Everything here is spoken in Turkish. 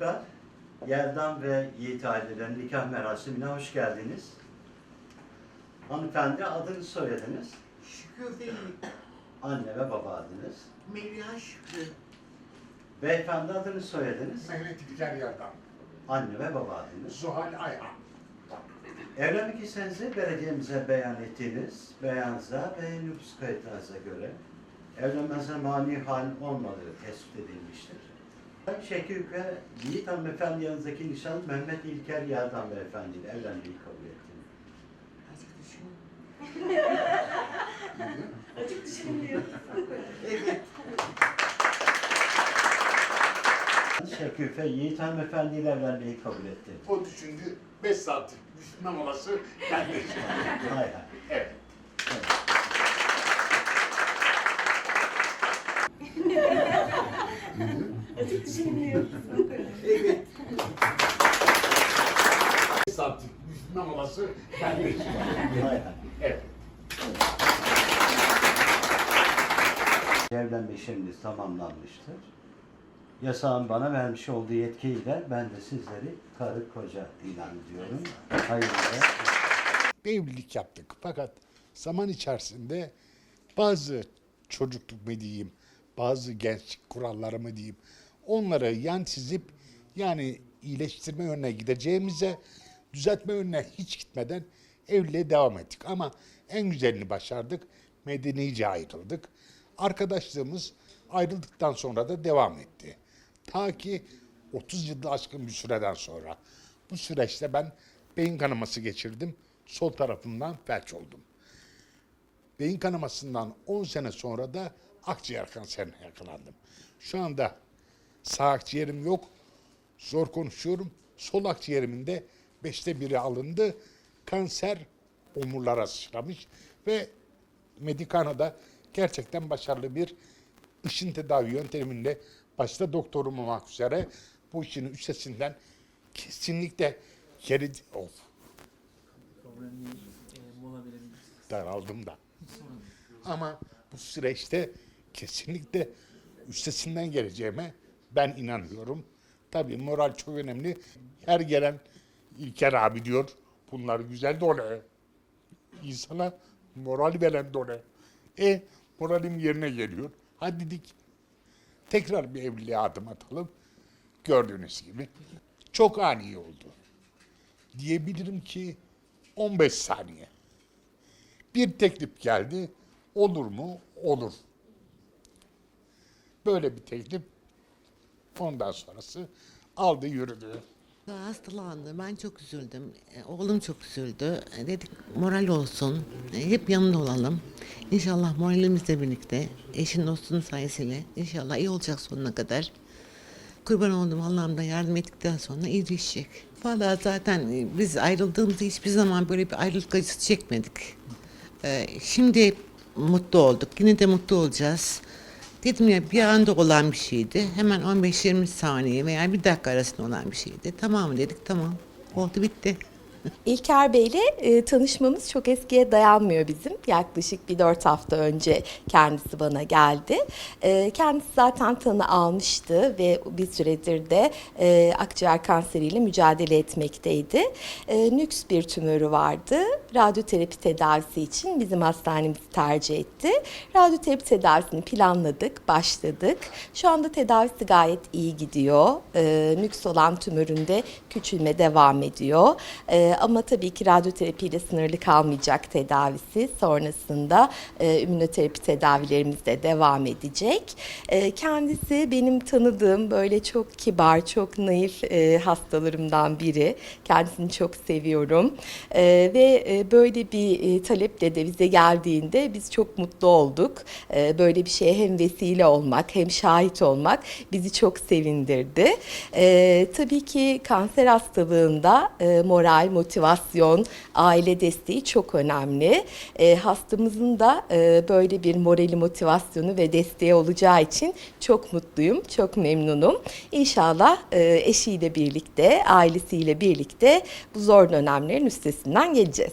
Ben Yeldan ve Yiğit ailelerin nikah merasimine hoş geldiniz. Hanımefendi adını soyadınız, Şükrü Bey, anne ve baba adınız. Meliha Şükrü, Beyefendi adını soyadınız, Mehmet İlker Yardan, anne ve baba adınız. Zuhal Ayhan. Evlenmek istediğinizi belediyemize beyan ettiniz. Beyanınıza ve nüfus kayıtlarınıza göre evlenmenize mani hal olmadığı tespit edilmiştir. Şekil ve Yiğit hanımefendi yanınızdaki nişan Mehmet İlker Yardan beyefendi ile evlenmeyi kabul etti. azıcık düşünün. Açık düşünülüyor. Evet, Şeküfe Yiğit hanımefendi ile evlenmeyi kabul etti. O düşündü 5 saatlik düşünme molası geldi. Hay hay. evet. Düşünülüyor. evet. 5 saatlik düşünme molası geldi. Hay hay. evet. Evlenme işleminiz tamamlanmıştır. Yasağın bana vermiş olduğu yetkiyle ben de sizleri karı koca ilan ediyorum. Hayırlı. Evlilik yaptık fakat zaman içerisinde bazı çocukluk mu diyeyim, bazı gençlik kuralları mı diyeyim, onları yan çizip yani iyileştirme yönüne gideceğimize düzeltme yönüne hiç gitmeden evliliğe devam ettik. Ama en güzelini başardık, medenice ayrıldık. Arkadaşlığımız ayrıldıktan sonra da devam etti. Ta ki 30 yılda aşkın bir süreden sonra. Bu süreçte ben beyin kanaması geçirdim. Sol tarafımdan felç oldum. Beyin kanamasından 10 sene sonra da akciğer kanserine yakalandım. Şu anda sağ akciğerim yok. Zor konuşuyorum. Sol akciğerimin de beşte biri alındı. Kanser omurlara sıçramış ve Medikana'da gerçekten başarılı bir ışın tedavi yönteminde başta doktorum olmak üzere bu işin üstesinden kesinlikle geri of daraldım da. Ama bu süreçte kesinlikle üstesinden geleceğime ben inanıyorum. Tabii moral çok önemli. Her gelen İlker abi diyor bunlar güzel dole. İnsana moral veren dole. E moralim yerine geliyor. Hadi dedik tekrar bir evliliğe adım atalım. Gördüğünüz gibi çok ani oldu. Diyebilirim ki 15 saniye. Bir teklif geldi. Olur mu? Olur. Böyle bir teklif. Ondan sonrası aldı yürüdü. Hastalandı. Ben çok üzüldüm. E, Oğlum çok üzüldü. E, Dedik moral olsun. E, Hep yanında olalım. İnşallah moralimizle birlikte, eşin dostunun sayesinde inşallah iyi olacak sonuna kadar. Kurban oldum Allah'ım da yardım ettikten sonra iyileşecek. Valla zaten biz ayrıldığımızda hiçbir zaman böyle bir ayrılık acısı çekmedik. Şimdi mutlu olduk. Yine de mutlu olacağız. Dedim ya bir anda olan bir şeydi. Hemen 15-20 saniye veya bir dakika arasında olan bir şeydi. Tamam dedik tamam. Oldu bitti. İlker Bey'le e, tanışmamız çok eskiye dayanmıyor bizim. Yaklaşık bir dört hafta önce kendisi bana geldi. E, kendisi zaten tanı almıştı ve bir süredir de e, akciğer kanseriyle mücadele etmekteydi. E, nüks bir tümörü vardı. Radyoterapi tedavisi için bizim hastanemizi tercih etti. Radyoterapi tedavisini planladık, başladık. Şu anda tedavisi gayet iyi gidiyor. E, nüks olan tümöründe küçülme devam ediyor. E, ama tabii ki radyoterapiyle sınırlı kalmayacak tedavisi. Sonrasında e, ümünoterapi tedavilerimiz de devam edecek. E, kendisi benim tanıdığım böyle çok kibar, çok naif e, hastalarımdan biri. Kendisini çok seviyorum. E, ve e, böyle bir e, taleple de bize geldiğinde biz çok mutlu olduk. E, böyle bir şeye hem vesile olmak hem şahit olmak bizi çok sevindirdi. E, tabii ki kanser hastalığında e, moral, motivasyon, aile desteği çok önemli. E, hastamızın da e, böyle bir morali, motivasyonu ve desteği olacağı için çok mutluyum, çok memnunum. İnşallah e, eşiyle birlikte, ailesiyle birlikte bu zor dönemlerin üstesinden geleceğiz.